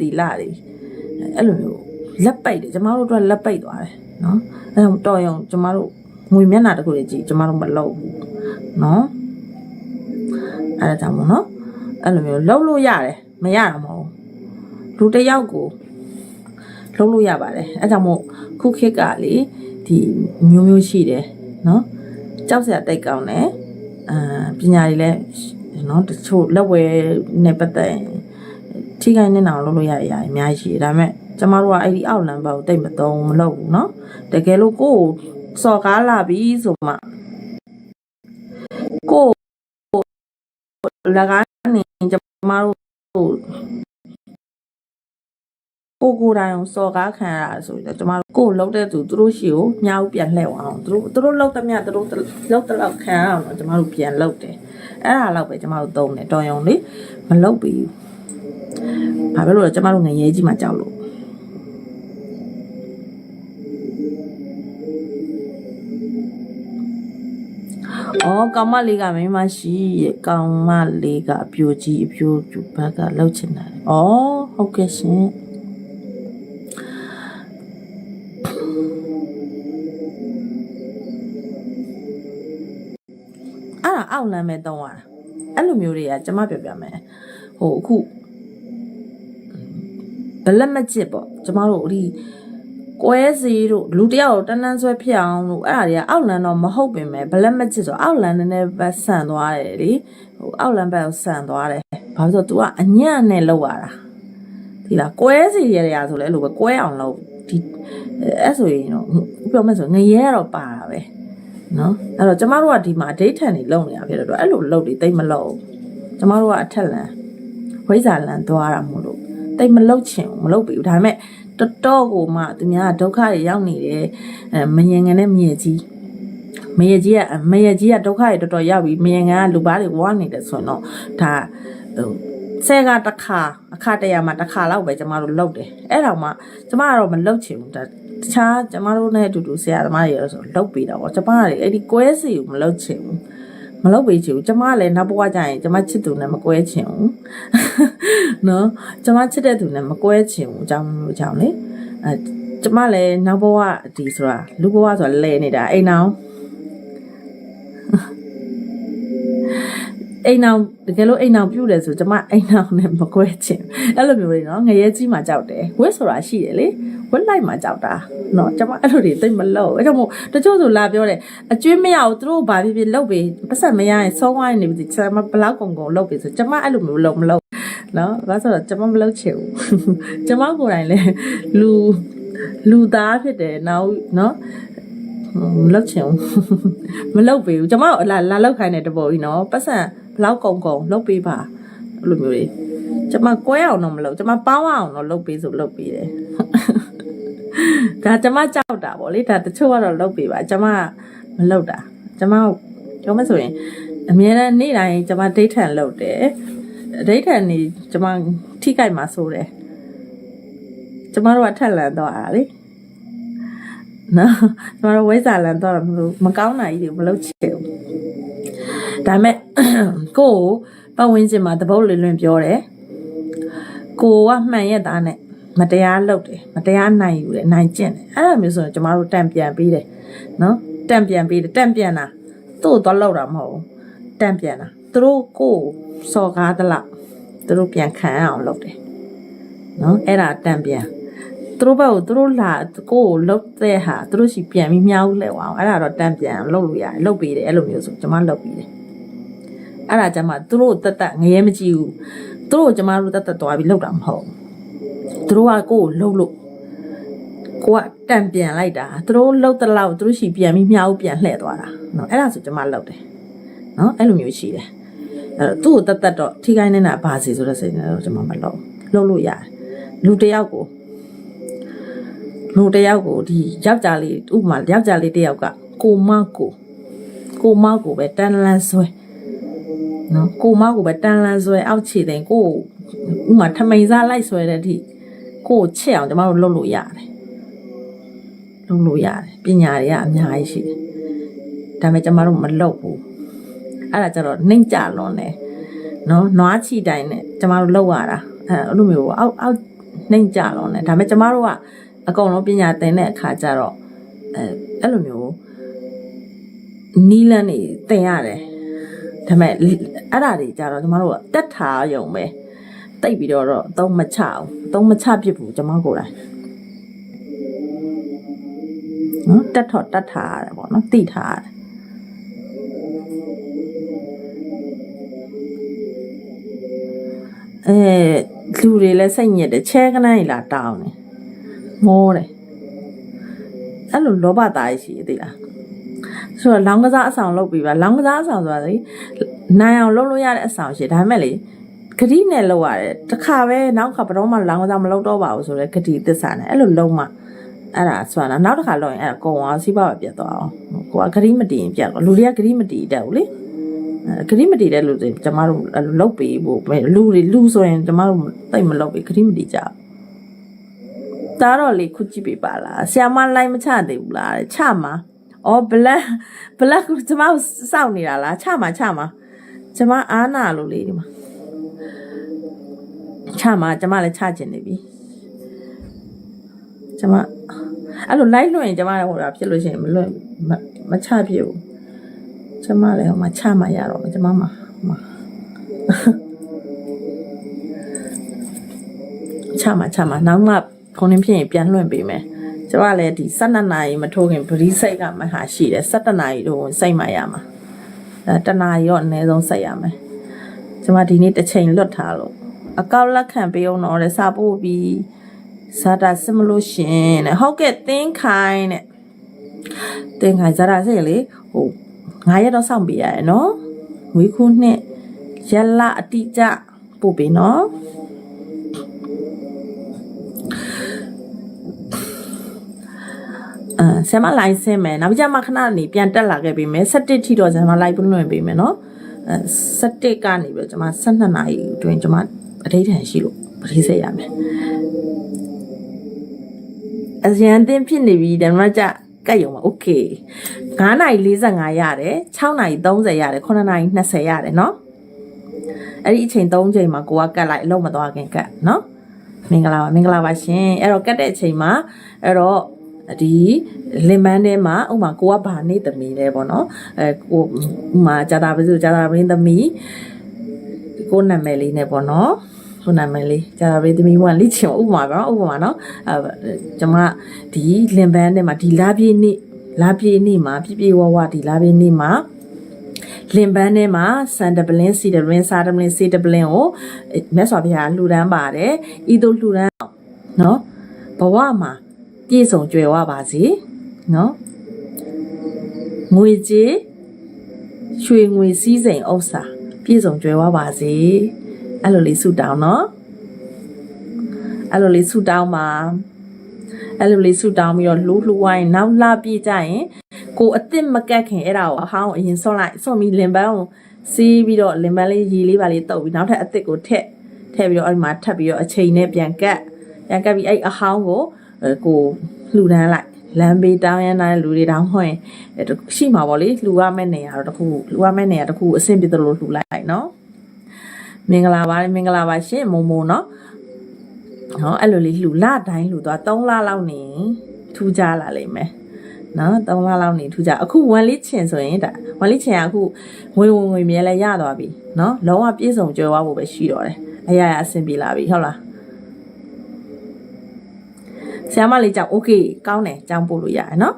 တီလာတွေအဲ့လိုမျိုးလက်ပိတ်တယ်ကျမတို့တော့လက်ပိတ်သွားတယ်နော်အဲ့တော့တော်ရုံကျမတို့ငွေမျက်နှာတစ်ခုလေးကြည့်ကျမတို့မလုပ်ဘူးနော်အဲ့ဒါကြောင့်မို့နော်အဲ့လိုမျိုးလုပ်လို့ရတယ်မရတာမဟုတ်ဘူးလူတစ်ယောက်ကိုလုပ်လို့ရပါတယ်အဲ့ကြောင့်မို့ခုခေတ်ကလေဒီမျိုးမျိုးရှိတယ်နော်ကြောက်စရာတိတ်ကောင်းတယ်အာပညာတွေလည်းနော်တချို့လက်ဝဲနဲ့ပတ်သက်ရင် ထိခိုက်နေအောင်လုပ်လို့ရရအများကြီးရှိတယ်ဒါပေမဲ့ကျမတို့ကအဲ့ဒီအောက်လမ်းဘက်ကိုတိတ်မသုံးမလုပ်ဘူးเนาะတကယ်လို့ကိုယ်ကိုစော်ကားလာပြီဆိုမှကိုယ်လကားနေကျမတို့ကိုကိုယ်တိုင်ကိုစော်ကားခံရတာဆိုရင်ကျမတို့ကိုယ်လောက်တဲ့သူသူတို့ရှိကိုမြားဦးပြန်လှည့်အောင်သူတို့သူတို့လောက်တဲ့မြသူတို့လောက်တဲ့လောက်ခံရအောင်တော့ကျမတို့ပြန်လောက်တယ်အဲ့ဒါလောက်ပဲကျမတို့သုံးတယ်တော်ရုံလေမလောက်ပြီဘာ ဘာဖြစ်လို့လဲကျမတို့ငရဲကြီးမှကြောက်လို့အော်ကောင်မလေးကမင်းမရှိရဲ့ကောင်မလေးကအပြိုကြီးအပြိုကျဘက်ကလောက်ချင်တာ။အော်ဟုတ်ကဲ့ရှင်။အဲ့ဒါအောက်လမ်းပဲတောင်းရတာ။အဲ့လိုမျိုးတွေကကျမပြောပြမယ်။ဟိုအခု ဘလက်မချစ်ပေါ့ကျမတို့ဒီကွဲစီတို့လူတယောက်ကိုတန်းတန်းဆွဲဖြစ်အောင်လို့အဲ့ဒါတွေကအောက်လန်တော့မဟုတ်ပင်ပဲဘလက်မချစ်ဆိုအောက်လန်နည်းနည်းပဲဆန်သွားတယ်လေဟိုအောက်လန်ဘက်ကိုဆန်သွားတယ်ဘာလို့ဆို तू ကအညံ့နဲ့လောက်ရတာဒီလားကွဲစီရရဆိုလဲအဲ့လိုပဲကွဲအောင်လုပ်ဒီအဲ့ဆိုရင်တော့ပြောမယ်ဆိုငရဲကတော့ပါတာပဲနော်အဲ့တော့ကျမတို့ကဒီမှာဒိတ်ထန်နေလုံနေတာဖြစ်တော့အဲ့လိုလုပ်ပြီးတိတ်မလုပ်ကျမတို့ကအထက်လန်ဝိဇာလန်သွားတာမို့လို့ တိတ်မလုပ်ချင်ဘူးမလုပ်ပြီဒါပေမဲ့တော်တော်ကိုမှသူများဒုက္ခတွေရောက်နေတယ်အဲမငင်ငယ်နဲ့မြေကြီးမရကြီးကမရကြီးကဒုက္ခတွေတော်တော်ရောက်ပြီးမငင်ငယ်ကလူသားတွေဝါနေတယ်ဆိုရင်တော့ဒါဟိုဆဲကတစ်ခါအခါတရမှာတစ်ခါလောက်ပဲကျမတို့လုပ်တယ်အဲ့တော့မှကျမကတော့မလုပ်ချင်ဘူးဒါတခြားကျမတို့နဲ့အတူတူဆရာသမားတွေရောဆိုလုပ်ပေးတာပေါ့ကျမကလေအဲ့ဒီကွဲစီကိုမလုပ်ချင်ဘူး မလုပ်ပေးချင်ဘူးကျမကလည်းနောက်ဘဝကျရင်ကျမချစ်သူနဲ့မကွဲချင်ဘူးနော်ကျမချစ်တဲ့သူနဲ့မကွဲချင်ဘူးအကြောင်းမျိုးကြောင့်လေအဲကျမလည်းနောက်ဘဝဒီဆိုတာလူဘဝဆိုတာလဲနေတာအိမ်အောင်အိမ်အောင်တကယ်လို့အိမ်အောင်ပြုတ်တယ်ဆိုကျမအိမ်အောင်နဲ့မကွဲချင်အဲ့လိုမျိုးတွေနော်ငရဲကြီးမှကြောက်တယ်ဝက်ဆိုတာရှိတယ်လေ ဝက်လိုက်မှကြောက်တာနော်ကျမအဲ့လိုတွေသိမလို့အဲ့ကြောင့်မို့တချို့ဆိုလာပြောတယ်အကျွေးမရဘူးသူတို့ဘာဖြစ်ဖြစ်လုပ်ပြီးပတ်ဆက်မရရင်ဆုံးသွားနေပြီကျမဘလောက်ကုန်ကုန်လုပ်ပြီးဆိုကျမအဲ့လိုမျိုးလုပ်မလုပ်နော်ဘာဆိုတော့ကျမမလုပ်ချင်ဘူးကျမကိုယ်တိုင်လည်းလူလူသားဖြစ်တယ်နောက်နော်မလောက်ချင်ဘူးမလောက်ပေးဘူးကျွန်မတို့လာလာလောက်ခိုင်းတဲ့တပေါ်ကြီးနော်ပတ်စံဘလောက်ကုံကုံလောက်ပေးပါအဲ့လိုမျိုးတွေကျွန်မကွဲအောင်တော့မလုပ်ကျွန်မပေါင်းအောင်တော့လုပ်ပေးဆိုလုပ်ပေးတယ် ဒါကျွန်မကြောက်တာဗောလေဒါတချို့ကတော့လုပ်ပေးပါကျွန်မမလုပ်တာကျွန်မပြောမဆိုရင်အများနဲ့နေ့တိုင်းကျွန်မဒိတ်ထန်လုပ်တယ်ဒိတ်ထန်နေကျွန်မထိကြိုက်မှာဆိုတယ်ကျွန်မတို့ကထက်လန်တော့အားလေနော်ကျွန်တော်တို့ဝိဇာလန်တော့မလို့မကောင်းတာကြီးတွေမလုပ်ချင်ဘူးဒါပေမဲ့ကိုကိုပတ်ဝန်းကျင်မှာတပုတ်လွင်လွင်ပြောတယ်ကိုကမှန်ရက်သားနဲ့ မတရားလုပ်တယ်မတရားနိုင်ယူတယ်နိုင်ကျင့်တယ်အဲ့လိုမျိုးဆိုရင်ကျမတို့တန့်ပြန်ပေးတယ်နော်တန့်ပြန်ပေးတယ်တန့်ပြန်တာသူ့ကိုတော့လောက်တာမဟုတ်ဘူးတန့်ပြန်တာသူတို့ကိုကိုစော်ကားသလားသူတို့ပြန်ခံအောင်လုပ်တယ်နော်အဲ့ဒါတန့်ပြန်သူတို့ဘက်ကိုသူတို့လာကိုကိုလုတ်တဲ့ဟာသူတို့ရှိပြန်ပြီးမြောက်လဲအောင်အဲ့ဒါတော့တန့်ပြန်လုတ်လို့ရတယ်လုတ်ပေးတယ်အဲ့လိုမျိုးဆိုကျွန်မလုတ်ပေးတယ်အဲ့ဒါကျမှသူတို့တက်တက်ငရဲမကြည့်ဘူးသူတို့ကျမတို့တက်တက်သွားပြီးလုတ်တာမဟုတ် သူတို့ကကိုကိုလုတ်လို့ကိုကတန့်ပြန်လိုက်တာသူတို့လုတ်တလောက်သူတို့ရှိပြန်ပြီးမြောက်ပြန်လှည့်သွားတာနော်အဲ့ဒါဆိုကျမလုတ်တယ်နော်အဲ့လိုမျိုးရှိတယ်အဲ့တော့သူ့ကိုတက်တက်တော့ထိခိုင်းနေတာဘာစီဆိုတဲ့စိတ်နဲ့တော့ကျမမလုတ်လုတ်လို့ရတယ်လူတယောက်ကိုလူတယောက်ကိုဒီယောက်ျားလေးဥပမာယောက်ျားလေးတယောက်ကကိုမကိုကိုမကိုပဲတန်လန်းဆွဲနော်ကိုမကိုပဲတန်လန်းဆွဲအောက်ခြေတဲ့ကိုဥပမာထမိန်စားလိုက်ဆွဲတဲ့အထိ ကိုချစ်အောင်ကျမတို့လုပ်လို့ရတယ်လုပ်လို့ရတယ်ပညာတွေကအများကြီးရှိတယ်ဒါပေမဲ့ကျမတို့မလုပ်ဘူးအဲ့ဒါကြတော့နှိမ့်ကြလွန်တယ်နော်နွားချီတိုင်းနဲ့ကျမတို့လောက်ရတာအဲအဲ့လိုမျိုးအောက်အောက်နှိမ့်ကြတော့ねဒါပေမဲ့ကျမတို့ကအကုန်လုံးပညာသင်တဲ့အခါကျတော့အဲအဲ့လိုမျိုးနီးလန်းနေသင်ရတယ်ဒါပေမဲ့အဲ့ဒါတွေကြတော့ကျမတို့ကတက်ထားရုံပဲ တိတ်ပြီးတော့တော့သုံးမချအောင်သုံးမချဖြစ်ဘူးကျမကိုယ်တိုင်နော်တက်ထော့တက်ထားရတယ်ပေါ့နော်တိထားရတယ်အဲလူတွေလည်းစိတ်ညစ်တယ်ချဲကနန်းကြီးလာတောင်းတယ်မောတယ်အဲ့လိုလောဘသားရှိရသေးလားဆိုတော့လောင်းကစားအဆောင်လုပ်ပြီးပါလောင်းကစားအဆောင်ဆိုတာလေနိုင်အောင်လုပ်လို့ရတဲ့အဆောင်ရှိဒါပေမဲ့လေ ဂတိနဲ့လုပ်ရတယ်တခါပဲနောက်ခါဘယ်တော့မှလောင်းကစားမလုပ်တော့ပါဘူးဆိုတော့ဂတိသစ္စာနဲ့အဲ့လိုလုံးမှအဲ့ဒါဆွမ်းတာနောက်တစ်ခါလုပ်ရင်အဲ့ဒါကုံအောင်စီးပွားပဲပြတ်သွားအောင်ကိုကဂတိမတည်ရင်ပြတ်တော့လူတွေကဂတိမတည်တတ်ဘူးလေအဲဂရိမတီတဲ့လူတွေကျမတို့အဲ့လိုလုတ်ပေးဖို့ပဲလူတွေလူဆိုရင်ကျမတို့တိတ်မလုတ်ပေးဂရိမတီကြဘူးဒါတော့လေခုကြည့်ပေးပါလားဆီယမလိုက်မချသေးဘူးလားတဲ့ချမှာအော်ဘလက်ဘလက်ကိုကျမတို့စောင့်နေတာလားချမှာချမှာကျမအားနာလို့လေဒီမှာ ချမှာကျမလည်းချကျင်နေပြီကျမအဲ့လိုလိုက်လွှင့်ရင်ကျမလည်းဟိုတာဖြစ်လို့ရှိရင်မလွှင့်မမချဖြစ်ဘူးကျမလည်းဟိုမှာချမှရတော့မယ်ကျမမှာဟိုမှာချမှချမှနောက်မှခုံနေဖြစ်ရင်ပြန်လွှင့်ပေးမယ်ကျမလည်းဒီ12နာရီမထိုးခင်ဗရီးစိတ်ကမဟာရှိတယ်17နာရီတော့စိတ်မှရမှာအဲတနာရီတော့အနည်းဆုံးစိတ်ရမယ်ကျမဒီနေ့တစ်ချိန်လွတ်ထားလို့ အကောက်လက်ခံပေးအောင်တော့လေစာပို့ပြီးစာတာစမလို့ရှင်တဲ့ဟုတ်ကဲ့သင်ခိုင်းတဲ့သင်ခိုင်းစာတာစိတ်လေဟိုငါရက်တော့စောင့်ပေးရရနော်ဝေးခုနှစ်ရက်လအတိအကျပို့ပေးနော်အာဆမ်မလိုင်းဆင်းမယ်နောက်ကြမှာခဏနေပြန်တက်လာခဲ့ပြီမယ်17ထိတော့ဆမ်မလိုက်ပွင့်လွှင့်ပေးမယ်နော်အဲ17ကနေပြီးတော့ကျွန်မ12နာရီအတွင်းကျွန်မ အထိတ်ထန်ရှိလို့ပရိစေရမယ်အရန်တင်ဖြစ်နေပြီဒါမှကြကတ်ရုံပါโอเค9နာရီ45ရတယ်6နာရီ30ရတယ်9နာရီ20ရတယ်เนาะအဲ့ဒီအချိန်3ချိန်မှာကိုကကတ်လိုက်အလုံးမသွားခင်ကတ်เนาะမင်္ဂလာပါမင်္ဂလာပါရှင်အဲ့တော့ကတ်တဲ့အချိန်မှာအဲ့တော့ဒီလင်မန်းထဲမှာဥမာကိုကဘာနေသမီးလဲပေါ့နော်အဲကိုဥမာဂျာတာပစုဂျာတာပင်းသမီးကိုနာမည်လေးနဲ့ပေါ့နော် ကိုနာမည်လေးဂျာတာပင်းသမီးဝင်လိချင်ဥပမာပေါ့နော်ဥပမာနော်အဲကျွန်မဒီလင်ပန်းထဲမှာဒီလာပြေးနေ့လာပြေးနေ့မှာပြည့်ပြည့်ဝဝဒီလာပြေးနေ့မှာလင်ပန်းထဲမှာစန်ဒပလင်းစီဒပလင်းစာဒပလင်းစီဒပလင်းကိုမြတ်စွာဘုရားလှူဒန်းပါတယ်ဤသို့လှူဒန်းအောင်နော်ဘဝမှာပြည့်စုံကြွယ်ဝပါစေနော်ငွေကြေးရွှေငွေစည်းစိမ်ဥစ္စာပြည့်စုံကြွယ်ဝပါစေ အဲ့လိုလေးဆုတောင်းနော်အဲ့လိုလေးဆုတောင်းပါအဲ့လိုလေးဆုတောင်းပြီးတော့လှူလှူဝိုင်းနောက်လာပြည့်ကြရင်ကိုအစ်စ်မကတ်ခင်အဲ့ဒါကိုအဟောင်းအရင်ဆွန့်လိုက်ဆွန့်ပြီးလင်ပန်းကိုစီးပြီးတော့လင်ပန်းလေးရေလေးပါလေးတုပ်ပြီးနောက်ထပ်အစ်စ်ကိုထက်ထည့်ပြီးတော့အဲ့ဒီမှာထပ်ပြီးတော့အချိန်နဲ့ပြန်ကတ်ပြန်ကတ်ပြီးအဲ့အဟောင်းကိုအဲကိုလှူဒန်းလိုက်လမ်းဘေးတောင်းရမ်းတဲ့လူတွေတောင်းဟွင့်အဲတခုရှိမှာပေါ့လေလှူရမယ့်နေရာတော့တခုလှူရမယ့်နေရာတခုအဆင်ပြေသလိုလှူလိုက်နော် မင်္ဂလာပါမင်္ဂလာပါရှင်မုံမုံနော်ဟောအဲ့လိုလေးလှူလတိုင်းလှူသွား3လလောက်နေထူးကြလာလိမ့်မယ်နော်3လလောက်နေထူးကြအခုဝန်လေးချင်ဆိုရင်ဒါဝန်လေးချင်ကအခုငွေဝင်ငွေမြဲလဲရသွားပြီနော်လုံးဝပြည့်စုံကြွယ်ဝဖို့ပဲရှိတော့တယ်အရာရာအဆင်ပြေလာပြီဟုတ်လားဆရာမလေးကြောင့် okay ကောင်းတယ်ကြောင်းပို့လို့ရတယ်နော်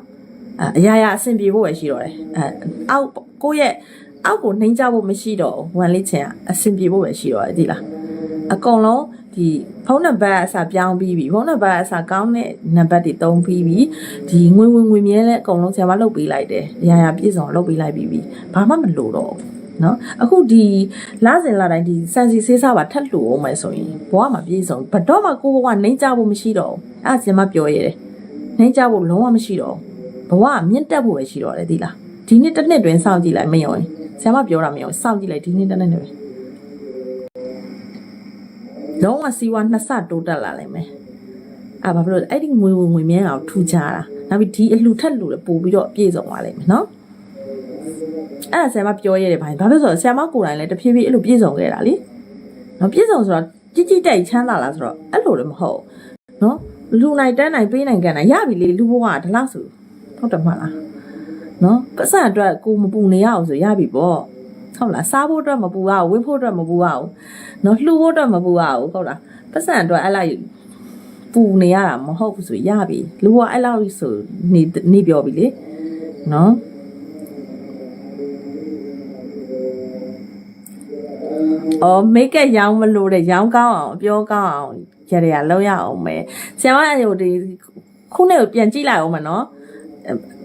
အဲအရာရာအဆင်ပြေဖို့ပဲရှိတော့တယ်အဲအောက်ကိုယ့်ရဲ့ အောက်ကိုနှိမ့်ကြဖို့မရှိတော့ဘူးဝန်လေးချင်ကအဆင်ပြေဖို့ပဲရှိတော့တယ်ဒီလားအကုန်လုံးဒီဖုန်းနံပါတ်အစားပြောင်းပြီးပြီဖုန်းနံပါတ်အစားကောင်းတဲ့နံပါတ်တွေတုံးပြီးပြီဒီငွေဝင်ငွေမြဲလဲအကုန်လုံးဆရာမလုပ်ပေးလိုက်တယ်အရာရာပြည့်စုံလုပ်ပေးလိုက်ပြီးပြီဘာမှမလိုတော့ဘူးနော်အခုဒီလစဉ်လာတိုင်းဒီစံစီဆေးစားပါထက်လို့အောင်မယ်ဆိုရင်ဘဝမှာပြည့်စုံဘယ်တော့မှကိုယ့်ဘဝနှိမ့်ကြဖို့မရှိတော့ဘူးအဲ့ဒါဆရာမပြောရတယ်နှိမ့်ကြဖို့လုံးဝမရှိတော့ဘူးဘဝကမြင့်တက်ဖို့ပဲရှိတော့တယ်ဒီလားဒီနေ့တစ်နှစ်တွင်စောင့်ကြည့်လိုက်မယုံရင် ဆရာမပြောတာမယုံစောင့်ကြည့်လိုက်ဒီနေ့တစ်နှစ်တွင်လုံးဝစီဝါနှစ်ဆတိုးတက်လာလိမ့်မယ်အဲ့ဘာဖြစ်လို့လဲအဲ့ဒီငွေဝင်ငွေမြဲအောင်ထူကြတာနောက်ပြီးဒီအလှထက်လို့ပို့ပြီးတော့ပြည့်စုံသွားလိမ့်မယ်နော်အဲ့ဒါဆရာမပြောရတယ်ဘာဘာဖြစ်လို့လဲဆိုတော့ဆရာမကိုယ်တိုင်လည်းတဖြည်းဖြည်းအဲ့လိုပြည့်စုံခဲ့တာလीနော်ပြည့်စုံဆိုတော့ကြည်ကြည်တိုက်ချမ်းသာလားဆိုတော့အဲ့လိုလည်းမဟုတ်ဘူးနော်လူနိုင်တန်းနိုင်ပေးနိုင်ကန်နိုင်ရပြီလေလူဘဝကဒီလောက်ဆိုဟုတ်တယ်မဟုတ်လား နော်ပတ်စံအတွက်ကိုမပူနေရအောင်ဆိုရပြီပေါ့ဟုတ်လားစားဖို့အတွက်မပူရအောင်ဝင်းဖို့အတွက်မပူရအောင်နော်လှူဖို့အတွက်မပူရအောင်ဟုတ်လားပတ်စံအတွက်အဲ့လိုက်ပူနေရတာမဟုတ်ဘူးဆိုရပြီလူကအဲ့လောက်ဆိုနေနေပြောပြီလေနော်အော်မိတ်ကပ်ရောင်းမလို့တဲ့ရောင်းကောင်းအောင်အပြောကောင်းအောင်ရရလောက်ရအောင်မယ်ဆရာမအယုတ်ဒီခုနဲ့ကိုပြန်ကြည့်လိုက်အောင်မနော်အဲ့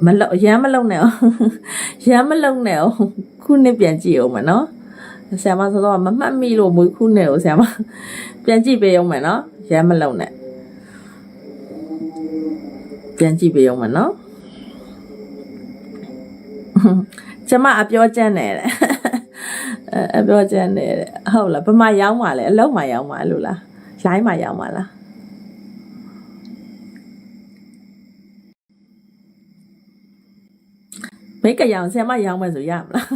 မလောက်ရမ်းမလုံနဲ့အောင်ရမ်းမလုံနဲ့အောင်ခုနဲ့ပြန်ကြည့်အောင်မနော်ဆရာမဆိုတော့မမှတ်မိလို့မွေးခုနဲ့ကိုဆရာမပြန်ကြည့်ပေးအောင်မနော်ရမ်းမလုံနဲ့ပြန်ကြည့်ပေးအောင်မနော်ကျမအပြောကျန်းနေတယ်အဲအပြောကျန်းနေတယ်ဟုတ်လားဘယ်မှာရောင်းပါလဲအလုံးမှာရောင်းပါလို့လားလိုင်းမှာရောင်းပါလား မိတ်ကပ်ရောင်းဆရာမရောင်းမယ်ဆိုရမလား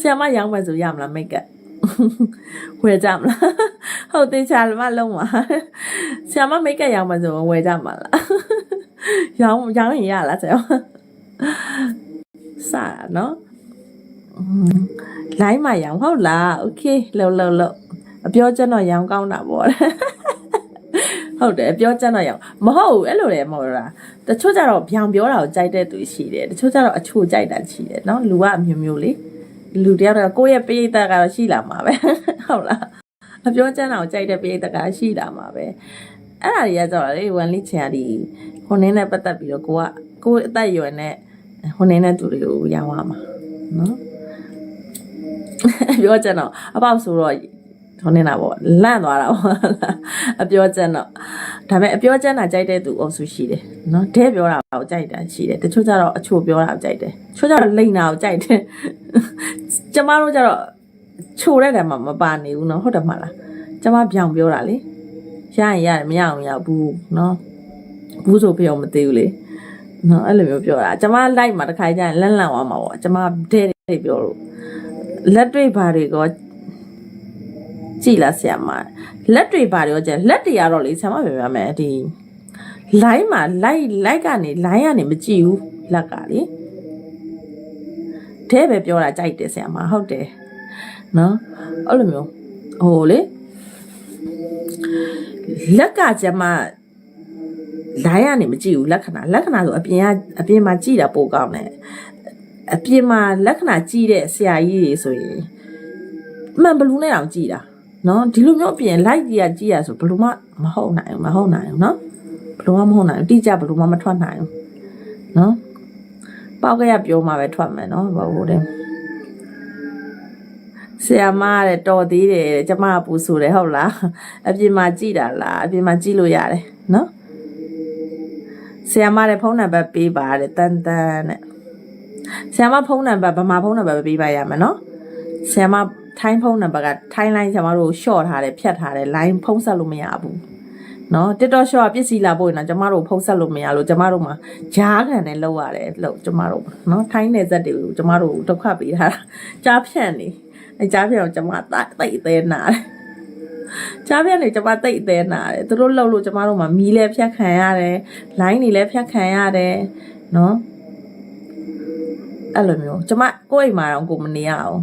ဆရာမရောင်းမယ်ဆိုရမလားမိတ်ကပ်ဝယ်ကြမလားဟုတ်သေးချာလမလုံးပါဆရာမမိတ်ကပ်ရောင်းမယ်ဆိုဝယ်ကြမှာလားရောင်းရောင်းရင်ရလားဆရာမစတာနော်လိုင်းမှာရောင်းဟုတ်လားโอเคလှုပ်လှုပ်လှုပ်အပြောချက်တော့ရောင်းကောင်းတာပေါ့ ဟုတ်တယ်ပြောချက်တော့ရောင်းမဟုတ်ဘူးအဲ့လိုလည်းမဟုတ်လားတချို့ကျတော့ဗျောင်ပြောတာကိုကြိုက်တဲ့သူရှိတယ်တချို့ကျတော့အချို့ကြိုက်တာရှိတယ်နော်လူကအမျိုးမျိုးလေလူတယောက်တော့ကိုယ့်ရဲ့ပိဋကကတော့ရှိလာမှာပဲဟုတ်လားအပြောချက်တာကိုကြိုက်တဲ့ပိဋကကရှိလာမှာပဲအဲ့ဒါတွေကကျတော့လေဝန်လိချင်ရဒီဟိုနင်းနဲ့ပတ်သက်ပြီးတော့ကိုကကိုယ်အသက်အရွယ်နဲ့ဟိုနင်းတဲ့သူတွေကိုရောင်းရမှာနော်ပြောချက်တော့အပေါက်ဆိုတော့ ထုံးနေတာပေါ့လန့်သွားတာပေါ့အပြောချက်တော့ဒါပေမဲ့အပြောချက်တာကြိုက်တဲ့သူအုပ်စုရှိတယ်နော်ဒဲပြောတာကိုကြိုက်တာရှိတယ်တချို့ကျတော့အချို့ပြောတာကိုကြိုက်တယ်တချို့ကျတော့လိန်တာကိုကြိုက်တယ်ကျမတို့ကျတော့ချိုတဲ့တယ်မှာမပါနေဘူးနော်ဟုတ်တယ်မလားကျမပြောင်ပြောတာလေရရင်ရတယ်မရအောင်မရဘူးနော်ဘူးဆိုပြောမသိဘူးလေနော်အဲ့လိုမျိုးပြောတာကျမလိုက်မှာတစ်ခါကျရင်လန့်လန့်သွားမှာပေါ့ကျမဒဲတွေပြောလို့လက်တွေ့ဘာတွေက ကြည်လားဆရာမလက်တွေဘာတွေကကြည့်လက်တွေကတော့လေဆရာမပြောပြမယ်ဒီ line မှာ light light ကနေ line ကနေမကြည့်ဘူးလက်ကလေတဲပဲပြောတာကြိုက်တယ်ဆရာမဟုတ်တယ်နော်အဲ့လိုမျိုးဟိုလေလက်ကကျမ line ကနေမကြည့်ဘူးလက္ခဏာလက္ခဏာဆိုအပြင်ကအပြင်မှာကြည့်တာပိုကောင်းတယ်အပြင်မှာလက္ခဏာကြည့်တဲ့ဆရာကြီးတွေဆိုရင်မှန်ဘလူးနဲ့တောင်ကြည့်တာ နော်ဒီလိုမျိုးအပြင် light ကြီးကကြည့်ရဆိုဘလူးမမဟုတ်နိုင်ဘူးမဟုတ်နိုင်ဘူးနော်ဘလူးမမဟုတ်နိုင်ဘူးတိကျဘလူးမမထွက်နိုင်ဘူးနော်ပေါက်ကရပြောမှပဲထွက်မယ်နော်ဘာလို့လဲဆရာမတဲ့တော်သေးတယ်တဲ့ကျမကပူဆိုတယ်ဟုတ်လားအပြင်မှာကြည့်တာလားအပြင်မှာကြည့်လို့ရတယ်နော်ဆရာမတဲ့ဖုန်းနံပါတ်ပေးပါတဲ့တန်တန်တဲ့ဆရာမဖုန်းနံပါတ်ဗမာဖုန်းနံပါတ်ပဲပေးပါရမယ်နော်ဆရာမ ထိုင်းဖုန်းနံပါတ်ကထိုင်းလိုင်းဆရာမတို့ရှော့ထားတယ်ဖြတ်ထားတယ် line ဖုန်းဆက်လို့မရဘူးနော် TikTok shop ကပစ္စည်းလာပို့ရင်တော့ကျမတို့ဖုန်းဆက်လို့မရလို့ကျမတို့မှာဂျားခံနဲ့လောက်ရတယ်လို့ကျမတို့မှာနော်ထိုင်းနယ်စက်တွေကိုကျမတို့ဒုက္ခပေးထားတာကြားဖြန့်နေအဲကြားဖြန့်ကိုကျမတိတ်အသေးနာတယ်ကြားဖြန့်နေကျမတိတ်အသေးနာတယ်သူတို့လှုပ်လို့ကျမတို့မှာမီးလည်းဖြတ်ခံရတယ် line တွေလည်းဖြတ်ခံရတယ်နော်အဲ့လိုမျိုးကျမကိုယ့်အိမ်မှာတော့ကိုမနေရအောင်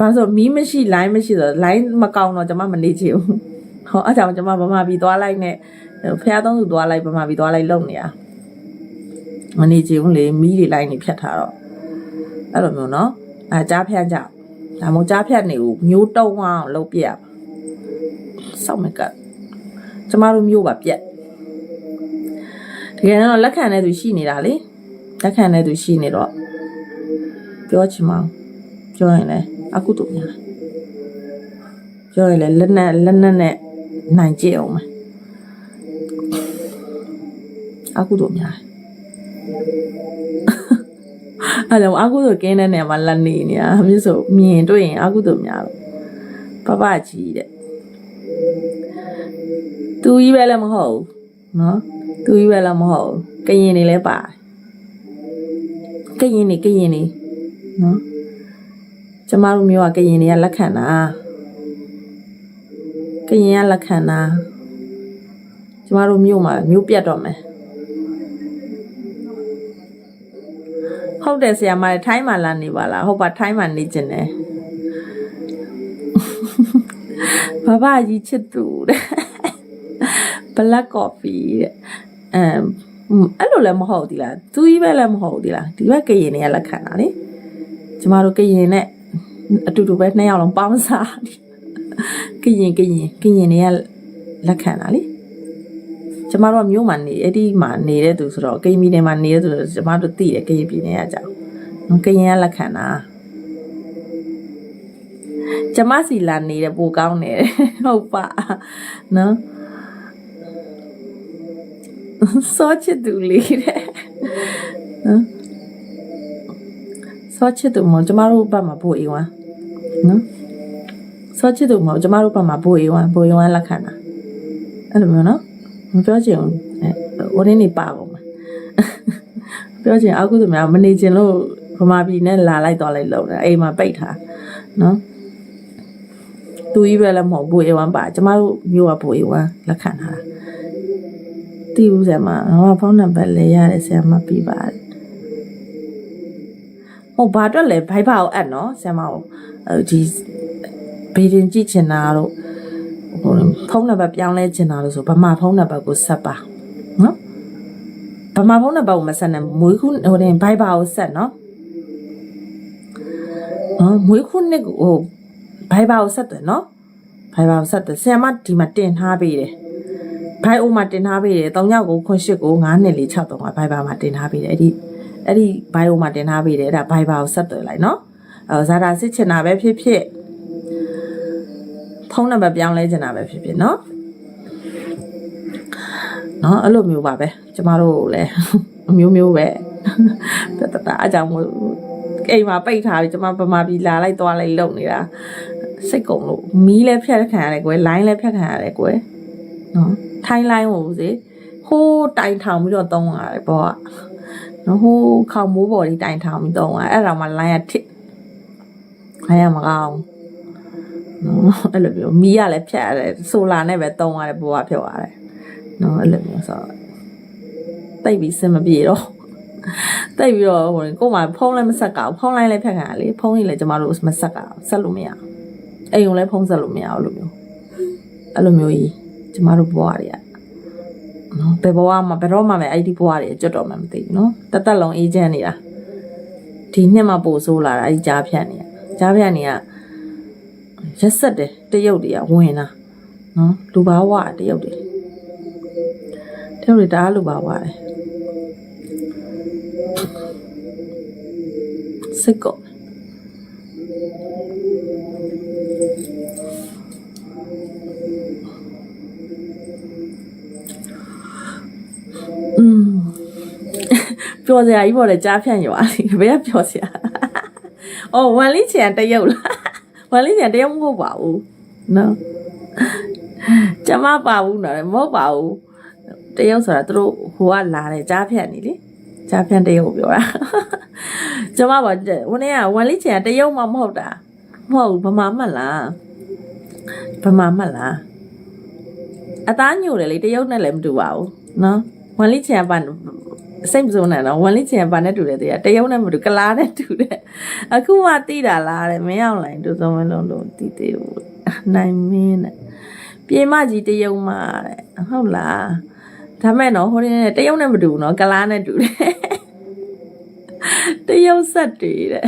ဘာလို့မီးမရှိ line မရှိဆို line မကောင်းတော့ကျမမနေချင်ဘူးဟောအဲ့ကြောင့်ကျမဗမာပြည်သွားလိုက်နဲ့ဖះသုံးစုသွားလိုက်ဗမာပြည်သွားလိုက်လုံနေရမနေချင်ဘူးလေမီးတွေ line တွေဖြတ်ထားတော့အဲ့လိုမျိုးနော်အဲကြားဖြတ်ကြဒါမှမဟုတ်ကြားဖြတ်နေဦးမျိုးတုံးအောင်လုပ်ပြရစောက်မကကျမတို့မျိုးပါပြက်တကယ်တော့လက်ခံတဲ့သူရှိနေတာလေလက်ခံတဲ့သူရှိနေတော့ပြောချင်မအောင်ပြောရင်လည်း အကုတို့များပြောရင်လည်းလက်နဲ့လက်နဲ့နဲ့နိုင်ကြည့်အောင်မယ်အကုတို့များအဲ့တော့အကုတို့ကင်းတဲ့နေရာမှာလက်နေနေတာအမျိုးဆိုမြင်တွေ့ရင်အကုတို့များတော့ပပကြီးတဲ့သူကြီးပဲလည်းမဟုတ်ဘူးနော်သူကြီးပဲလည်းမဟုတ်ဘူးကရင်နေလည်းပါတယ်ကရင်နေကရင်နေနော် ကျမတို့မျိုးကကရင်တွေကလက်ခံတာကရင်ကလက်ခံတာကျမတို့မြို့မှာမြို့ပြတ်တော့မယ်ဟုတ်တယ်ဆရာမလေးထိုင်းမှာလာနေပါလားဟုတ်ပါထိုင်းမှာနေကျင်တယ်ဘာဘာကြီးချစ်သူတဲ့ black coffee တဲ့အမ်အဲ့လိုလည်းမဟုတ်ဒီလားသူကြီးပဲလည်းမဟုတ်ဒီလားဒီဘက်ကရင်တွေကလက်ခံတာလေကျမတို့ကရင်နဲ့ အတူတူပဲနှစ်ယောက်လုံးပေါင်းစားကရင်ကရင်ကရင်တွေကလက်ခံတာလေကျမတို့ကမြို့မှာနေအဲ့ဒီမှာနေတဲ့သူဆိုတော့ကိမီနယ်မှာနေတဲ့သူဆိုတော့ကျမတို့သိတယ်ကရင်ပြည်နယ်ကကြောက်နော်ကရင်ကလက်ခံတာကျမစီလာနေတဲ့ပိုကောင်းတယ်ဟုတ်ပါနော်စောချစ်သူလေးတဲ့နော်စောချစ်သူမဟုတ်ကျမတို့ဘက်မှာပို့အေးဝမ်း နော်စောချစ်သူမဟုတ်ကျမတို့ဘက်မှာပို့အေးဝမ်းပို့အေးဝမ်းလက်ခံတာအဲ့လိုမျိုးနော်မပြောချင်ဘူးအဲဝရင်းနေပါကုန်မှာပြောချင်အခုသူများမနေချင်လို့ဗမာပြည်နဲ့လာလိုက်တော့လိုက်လုံးတယ်အိမ်မှာပိတ်ထားနော်သူကြီးပဲလည်းမဟုတ်ပို့အေးဝမ်းပါကျမတို့မျိုးကပို့အေးဝမ်းလက်ခံထားတာတည်ဘူးဆရာမဟောဖုန်းနံပါတ်လဲရတယ်ဆရာမပြပါတယ် ဟုတ်ဘာအတွက်လဲဘိုက်ဘာကိုအပ်နော်ဆရာမကိုအဲဒီဘေးရင်ကြည့်ချင်တာတို့ဟိုဖုန်းနံပါတ်ပြောင်းလဲချင်တာလို့ဆိုဗမာဖုန်းနံပါတ်ကိုဆက်ပါနော်ဗမာဖုန်းနံပါတ်ကိုမဆက်နဲ့မွေးခုဟိုတင်ဘိုက်ဘာကိုဆက်နော်နော်မွေးခုနှစ်ကိုဟိုဘိုက်ဘာကိုဆက်တယ်နော်ဘိုက်ဘာကိုဆက်တယ်ဆရာမဒီမှာတင်ထားပေးတယ်ဘိုင်အိုမှာတင်ထားပေးတယ်၃ယောက်ကိုခွန်ရှစ်ကို9နှစ်လေး6တော့ဘိုင်ဘာမှာတင်ထားပေးတယ်အဲ့ဒီ အဲ့ဒီဘိုင်အိုမှာတင်ထားပေးတယ်အဲ့ဒါဘိုင်ဘာကိုဆက်သွယ်လိုက်နော်အဲဇာတာစစ်ချင်တာပဲဖြစ်ဖြစ်ဖုန်းနံပါတ်ပြောင်းလဲချင်တာပဲဖြစ်ဖြစ်နော်နော်အဲ့လိုမျိုးပါပဲကျမတို့လည်းအမျိုးမျိုးပဲတတတအကြောင်းမို့အိမ်မှာပိတ်ထားပြီးကျမဗမာပြည်လာလိုက်သွားလိုက်လုံနေတာစိတ်ကုန်လို့မီးလည်းဖြတ်ခံရတယ်ကွယ်လိုင်းလည်းဖြတ်ခံရတယ်ကွယ်နော်ထိုင်းလိုင်းကိုစေဟိုးတိုင်ထောင်ပြီးတော့တုံးရတယ်ပေါ့က နော်ဟိုးခေါင်မိုးပေါ်ကြီးတိုင်ထောင်ပြီးတုံးရအဲ့ဒါမှလိုင်းရထစ်ခိုင်းရမကောင်းနော်အဲ့လိုမျိုးမီးရလည်းဖြတ်ရတယ်ဆိုလာနဲ့ပဲတုံးရတယ်ဘောကဖြတ်ရတယ်နော်အဲ့လိုမျိုးဆိုတော့တိတ်ပြီးစင်မပြေတော့တိတ်ပြီးတော့ဟိုကို့မှာဖုန်းလည်းမဆက်ကဘူးဖုန်းလိုင်းလည်းဖြတ်ခံရလေဖုန်းကြီးလည်းကျမတို့မဆက်ကဘူးဆက်လို့မရဘူးအိမ်ုံလည်းဖုန်းဆက်လို့မရဘူးလို့မျိုးအဲ့လိုမျိုးကြီးကျမတို့ဘဝတွေကနော် ဘယ်ဘဝမှာဘယ်တော့မှပဲအဲ့ဒီဘဝတွေကျွတ်တော့မှမသိဘူးနော်တသက်လုံးအေးချမ်းနေတာဒီနှစ်မှပို့ဆိုးလာတာအဲ့ဒီကြားဖြတ်နေရကြားဖြတ်နေရရက်ဆက်တယ်တရုတ်တွေကဝင်လာနော်လူဘာဝတရုတ်တွေတရုတ်တွေတအားလူဘာဝတယ်စိတ်ကော ပျော်စရာကြီးပေါ့လေကြားဖြန့်ရွာလေဘယ်ကပျော်စရာအော်ဝန်လေးချင်တရုတ်လားဝန်လေးချင်တရုတ်မဟုတ်ပါဘူးနော်ကျမပါဘူးနော်မဟုတ်ပါဘူးတရုတ်ဆိုတာသူတို့ဟိုကလာတယ်ကြားဖြန့်နေလေကြားဖြန့်တရုတ်ပြောတာကျမပါဝန်လေးကဝန်လေးချင်တရုတ်မှမဟုတ်တာမဟုတ်ဘူးဗမာမှတ်လားဗမာမှတ်လားအသားညိုတယ်လေတရုတ်နဲ့လည်းမတူပါဘူးနော်ဝန်လိချင်ကပါ စိတ်မစိုးနဲ့တော့ဝန်လိချင်ကပါနဲ့တူတယ်တရားတရုတ်နဲ့မတူကလားနဲ့တူတယ်အခုမှသိတာလားတဲ့မင်းအောင်လိုင်းတို့စုံမလုံးလို့သိသေးဘူးနိုင်မင်းတဲ့ပြေမကြီးတရုတ်မတဲ့ဟုတ်လားဒါမဲ့နော်ဟိုတဲ့တရုတ်နဲ့မတူဘူးနော်ကလားနဲ့တူတယ်တရုတ်ဆက်တွေတဲ့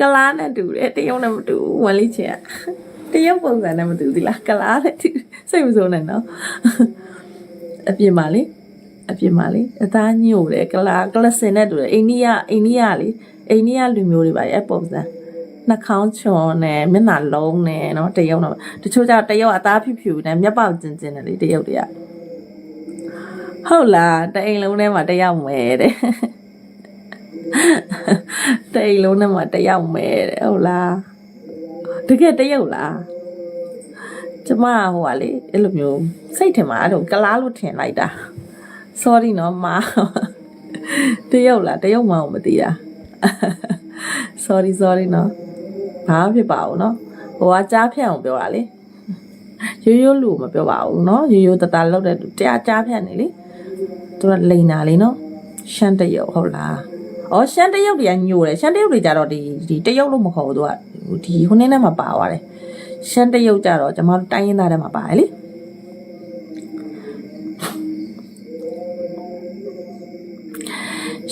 ကလားနဲ့တူတယ်တရုတ်နဲ့မတူဘူးဝန်လိချင်ကတရုတ်ပုံစံနဲ့မတူသီလားကလားနဲ့တူစိတ်မစိုးနဲ့နော်အပြင်မှာလေ အပြင်မှာလေအသားညို့တယ်ကလာကလစင်နဲ့တူတယ်အိန္ဒိယအိန္ဒိယလေအိန္ဒိယလူမျိုးတွေပါရဲ့ပုံစံနှာခေါင်းချွန်နဲ့မျက်နှာလုံးနဲ့နော်တရုတ်တော့တချို့ကျတော့တရုတ်အသားဖြူဖြူနဲ့မျက်ပေါက်ကျင်ကျင်နဲ့လေတရုတ်တွေကဟုတ်လားတအိမ်လုံးထဲမှာတယောက်မဲတဲ့တအိမ်လုံးထဲမှာတယောက်မဲတဲ့ဟုတ်လားတကယ်တရုတ်လားကျမဟိုကလေအဲ့လိုမျိုးစိတ်ထင်မှာအဲ့လိုကလားလို့ထင်လိုက်တာ sorry နော်မာတရုတ်လားတရုတ်မအောင်မသိတာ sorry sorry နော်ဘာဖြစ်ပါဘူးနော်ဟိုကကြားဖြတ်အောင်ပြောတာလေရိုးရိုးလူမပြောပါဘူးနော်ရိုးရိုးတတလောက်တဲ့တရားကြားဖြတ်နေလေသူကလိန်တာလေနော်ရှမ်းတရုတ်ဟုတ်လားအော်ရှမ်းတရုတ်တွေကညိုတယ်ရှမ်းတရုတ်တွေကြတော့ဒီဒီတရုတ်လို့မခေါ်ဘူးသူကဒီဟိုနေ့နဲ့မှပါသွားတယ်ရှမ်းတရုတ်ကြတော့ကျွန်တော်တို့တိုင်းရင်းသားတွေမှာပါတယ်လေ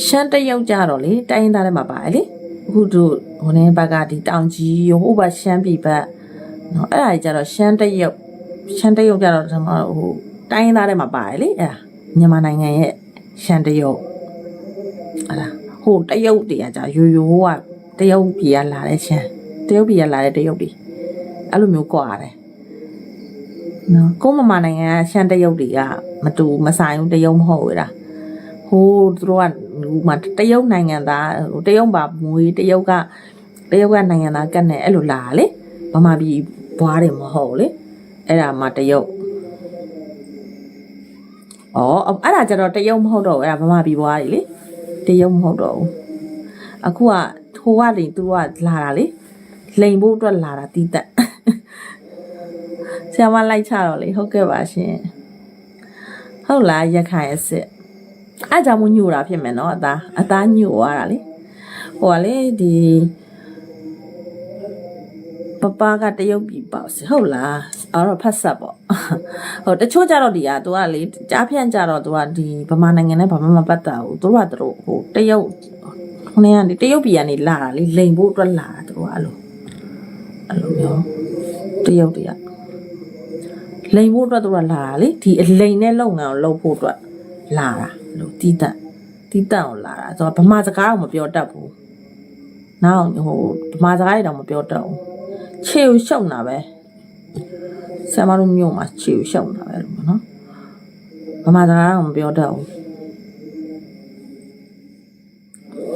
ရှမ်းတရုတ်ကြတော့လေတိုင်းရင်းသားထဲမှာပါတယ်လေအခုတို့ဟိုနေဘက်ကဒီတောင်ကြီးဟိုဘက်ရှမ်းပြည်ဘက်နော်အဲ့ဒါကြီးကြတော့ရှမ်းတရုတ်ရှမ်းတရုတ်ကြတော့ကျွန်မတို့ဟိုတိုင်းရင်းသားထဲမှာပါတယ်လေအဲ့ဒါမြန်မာနိုင်ငံရဲ့ရှမ်းတရုတ်အဲ့ဒါဟိုတရုတ်တွေကကြာရိုးရိုးကတရုတ်ပြည်ကလာတဲ့ရှမ်းတရုတ်ပြည်ကလာတဲ့တရုတ်တွေအဲ့လိုမျိုးကြွားတယ်နော်ကိုမမနိုင်ငံကရှမ်းတရုတ်တွေကမတူမဆိုင်ဘူးတရုတ်မဟုတ်ဘူးလား ဟိုသူတို့ကဟိုမှာတရုတ်နိုင်ငံသားဟိုတရုတ်ပါမွေးတရုတ်ကတရုတ်ကနိုင်ငံသားကတ်နဲ့အဲ့လိုလာတာလေဗမာပြည်ဘွားတယ်မဟုတ်လေအဲ့ဒါမှတရုတ်အော်အဲ့ဒါကျတော့တရုတ်မဟုတ်တော့ဘူးအဲ့ဒါဗမာပြည်ဘွားတွေလေတရုတ်မဟုတ်တော့ဘူးအခုကဟိုကနေသူကလာတာလေလိန်ဖို့အတွက်လာတာတီးတက်ဆရာမလိုက်ချတော့လေဟုတ်ကဲ့ပါရှင်ဟုတ်လားရက်ခိုင်အစ်စ် အဲ့ကြောင့်မညို့တာဖြစ်မယ်နော်အသားအသားညို့သွားတာလေဟိုကလေဒီပပကတရုတ်ပြည်ပေါ့စီဟုတ်လားအဲ့တော့ဖတ်ဆက်ပေါ့ဟိုတချို့ကြတော့ဒီอ่ะ तू ကလေကြားဖြန့်ကြတော့ तू ကဒီဗမာနိုင်ငံနဲ့ဘာမှမပတ်သက်ဘူးသူတို့ကသူတို့ဟိုတရုတ်ခொနေကနေတရုတ်ပြည်ကနေလာတာလေလိန်ဖို့အတွက်လာတာသူတို့ကအဲ့လိုအဲ့လိုမျိုးတရုတ်တွေကလိန်ဖို့အတွက်သူတို့ကလာတာလေဒီအလိန်နဲ့လုပ်ငန်းကိုလုပ်ဖို့အတွက် လာတာ လို့တီးတန့်တီးတန့်ကိုလာတာဆိုတော့ဗမာစကားတော့မပြောတတ်ဘူးနောက်ဟိုဗမာစကားတွေတော့မပြောတတ်ဘူးခြေကိုရှုံတာပဲဆရာမတို့မြို့မှာခြေကိုရှုံတာပဲလို့ပေါ့နော်ဗမာစကားတော့မပြောတတ်ဘူး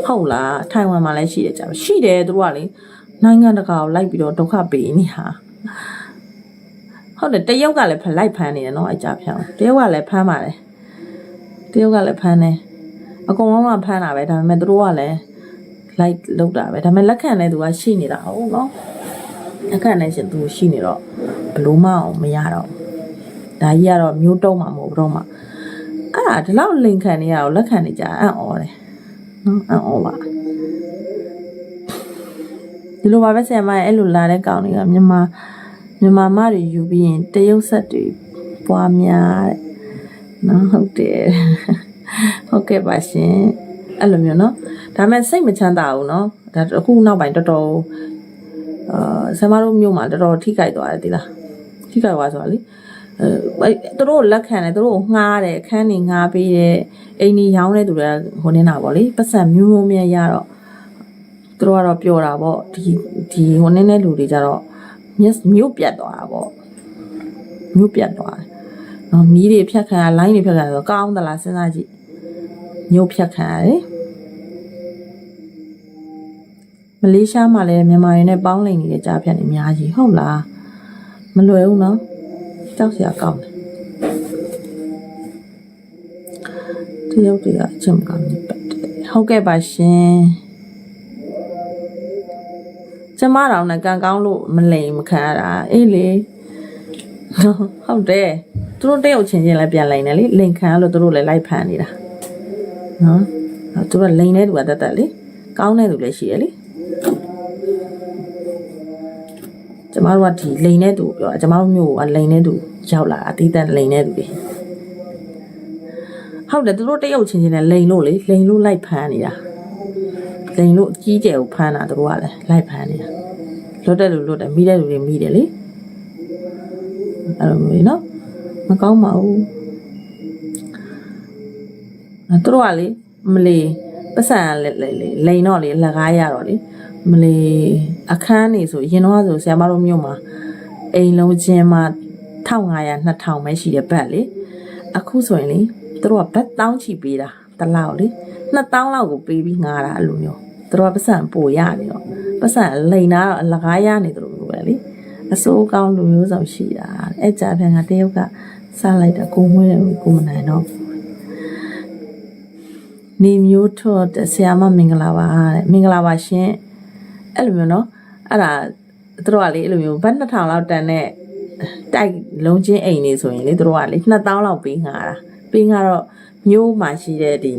ဟုတ်လားထိုင်ဝမ်မှာလည်းရှိတယ်ကြာရှိတယ်သူတို့ကလေနိုင်ငံတကာကိုလိုက်ပြီးတော့ဒုက္ခပေးနေတာဟုတ်တယ်တရုတ်ကလည်းဖလိုက်ဖမ်းနေတယ်နော်အကြဖြောင်းတရုတ်ကလည်းဖမ်းပါတယ် တရုတ်ကလည်းဖမ်းတယ်အကုန်လုံးကဖမ်းတာပဲဒါပေမဲ့သူတို့ကလည်း like လောက်တာပဲဒါပေမဲ့လက်ခံတဲ့သူကရှိနေတာဟုတ်နော်လက်ခံတဲ့ရှင်သူရှိနေတော့ဘလို့မအောင်မရတော့ဘူးဒါကြီးကတော့မျိုးတုံးမှာမဟုတ်ဘူးတော့မှအဲ့ဒါဒီလောက်လိန်ခံနေရအောင်လက်ခံနေကြအံ့ဩတယ်နော်အံ့ဩပါဒီလိုပါပဲဆရာမရဲ့အဲ့လိုလာတဲ့ကောင်တွေကမြန်မာမြန်မာမတွေယူပြီးရင်တရုတ်ဆက်တွေပွားများတဲ့ နော်ဟုတ်တယ်ဟုတ်ကဲ့ပါရှင်အဲ့လိုမျိုးနော်ဒါပေမဲ့စိတ်မချမ်းသာဘူးနော်ဒါအခုနောက်ပိုင်းတော်တော်အာဆမတို့မျိုးမှာတော်တော်ထိကြိုက်သွားတယ်ဒီလားထိကြိုက်သွားဆိုတာလေအဲသူတို့လက်ခံတယ်သူတို့ငှားတယ်အခန်းနေငှားပေးတယ်အိမ်ကြီးရောင်းတဲ့သူတွေကဟိုနေတာပေါ့လေပတ်စံမျိုးမျိုးမြဲရတော့သူတို့ကတော့ပျော်တာပေါ့ဒီဒီဟိုနေတဲ့လူတွေကြတော့မျက်မြို့ပြတ်သွားတာပေါ့မြို့ပြတ်သွားတယ် နော်မီးတွေဖြတ်ခံရလိုင်းတွေဖြတ်ခံရဆိုကောင်းသလားစဉ်းစားကြည့်ညို့ဖြတ်ခံရတယ်မလေးရှားမှာလည်းမြန်မာတွေနဲ့ပေါင်းလိန်နေတဲ့ကြားဖြတ်နေအများကြီးဟုတ်လားမလွယ်ဘူးနော်ကြောက်စရာကောင်းတယ်တယောက်တည်းအချက်မကောင်းနေပတ်တယ်ဟုတ်ကဲ့ပါရှင်ကျမတော်နဲ့ကံကောင်းလို့မလိန်မခံရတာအေးလေဟုတ်တယ် သူတို့တယောက်ချင်းချင်းလည်းပြန်လိန်တယ်လေလိန်ခံရလို့သူတို့လည်းလိုက်ဖမ်းနေတာနော်အဲ့သူတို့လိန်တဲ့သူကတက်တက်လေကောင်းတဲ့သူလည်းရှိရလေကျမတို့ကဒီလိန်တဲ့သူကိုပြောတာကျမတို့မျိုးကလိန်တဲ့သူရောက်လာအတိအသက်လိန်တဲ့သူတွေဟုတ်တယ်သူတို့တယောက်ချင်းချင်းလည်းလိန်လို့လေလိန်လို့လိုက်ဖမ်းနေတာလိန်လို့အကြီးကျယ်ကိုဖမ်းတာသူတို့ကလည်းလိုက်ဖမ်းနေတာလွတ်တဲ့လူလွတ်တယ်မိတဲ့လူတွေမိတယ်လေအဲ့လိုမျိုးနော် မကောင်းပါဘူးအဲ့သူတို့ကလေမလီပတ်စံလေလေလိန်တော့လေလက်ကားရတော့လေမလီအခန်းနေဆိုရင်တော့ဆိုဆရာမတို့မြို့မှာအိမ်လုံးချင်းမှာ1500 2000ပဲရှိတယ်ဘတ်လေအခုဆိုရင်လေသူတို့ကဘတ်တောင်းချီပေးတာတစ်လောက်လေ2000လောက်ကိုပေးပြီးငားတာအဲ့လိုမျိုးသူတို့ကပတ်စံပို့ရတယ်တော့ပတ်စံလိန်တာတော့လက်ကားရနေတယ်လို့ပဲလေ အစိုးကောင်းလူမျိုးဆောင်ရှိတာအဲ့ကြပြန်ကတရုတ်ကစလိုက်တာကိုမွေးတယ်ကိုမနိုင်တော့နေမျိုးထော့တဲ့ဆရာမမင်္ဂလာပါတဲ့မင်္ဂလာပါရှင်အဲ့လိုမျိုးနော်အဲ့ဒါသူတို့ကလေအဲ့လိုမျိုးဘတ်2000လောက်တန်တဲ့တိုက်လုံးချင်းအိမ်နေဆိုရင်လေသူတို့ကလေ2000လောက်ပေးငါတာပေးငါတော့မျိုးမှရှိတဲ့ဒီ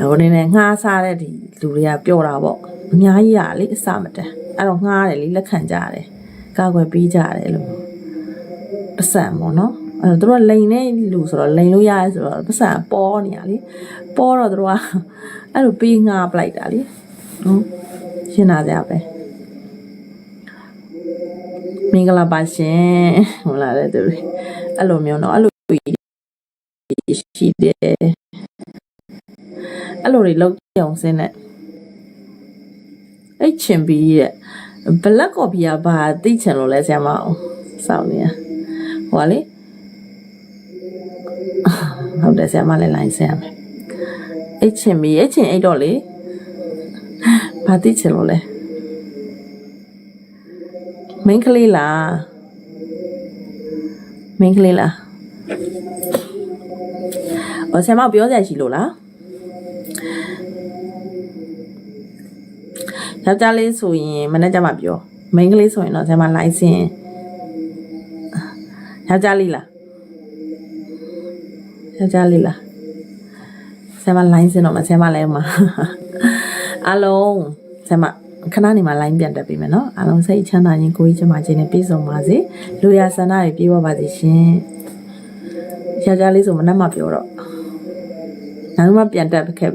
ဟိုနေနဲ့ငှားစားတဲ့ဒီလူတွေကပျော်တာပေါ့အများကြီးရလေအစမတန်အဲ့တော့ငှားတယ်လေလက်ခံကြတယ် ကာကွယ်ပေးကြတယ်လို့ပတ်စံပေါ့နော်အဲ့တော့သူတို့လိန်နေလူဆိုတော့လိန်လို့ရတယ်ဆိုတော့ပတ်စံပေါ်နေရလေပေါ်တော့သူတို့ကအဲ့လိုပေးငှားပလိုက်တာလေနော်ရှင်းလာကြပဲမင်္ဂလာပါရှင်ဟုတ်လားတဲ့သူတွေအဲ့လိုမျိုးတော့အဲ့လိုရှိတယ်အဲ့လိုတွေလောက်ကြအောင်စင်းနဲ့အဲ့ချင်ပြီးရဲ့ ဘလက်ကော်ပီကဘာသိချင်လို့လဲဆရာမအောင်စောင့်နေရဟိုကလေဟုတ်တယ်ဆရာမလည်းလိုင်းဆရာမယ်အဲ့ချင်ပြီးအဲ့ချင်အဲ့တော့လေဘာသိချင်လို့လဲမင်းကလေးလားမင်းကလေးလားဟောဆရာမပြောစရာရှိလို့လား ယောက်ျားလေးဆိုရင်မနေ့ကမှပြောမိန်းကလေးဆိုရင်တော့ဆရာမလိုင်းစင်ယောက်ျားလေးလားယောက်ျားလေးလားဆရာမလိုင်းစင်တော့မဆရာမလည်းမှာအားလုံးဆရာမခဏနေမှာ line ပြန်တက်ပေးမယ်နော်အားလုံးစိတ်ချမ်းသာခြင်းကိုယ်ကြီးချမ်းသာခြင်းနဲ့ပြည့်စုံပါစေလူရဆန္ဒတွေပြည့်ဝပါစေရှင်ယောက်ျားလေးဆိုမနှက်မပြောတော့နောက်မှပြန်တက်ခဲ့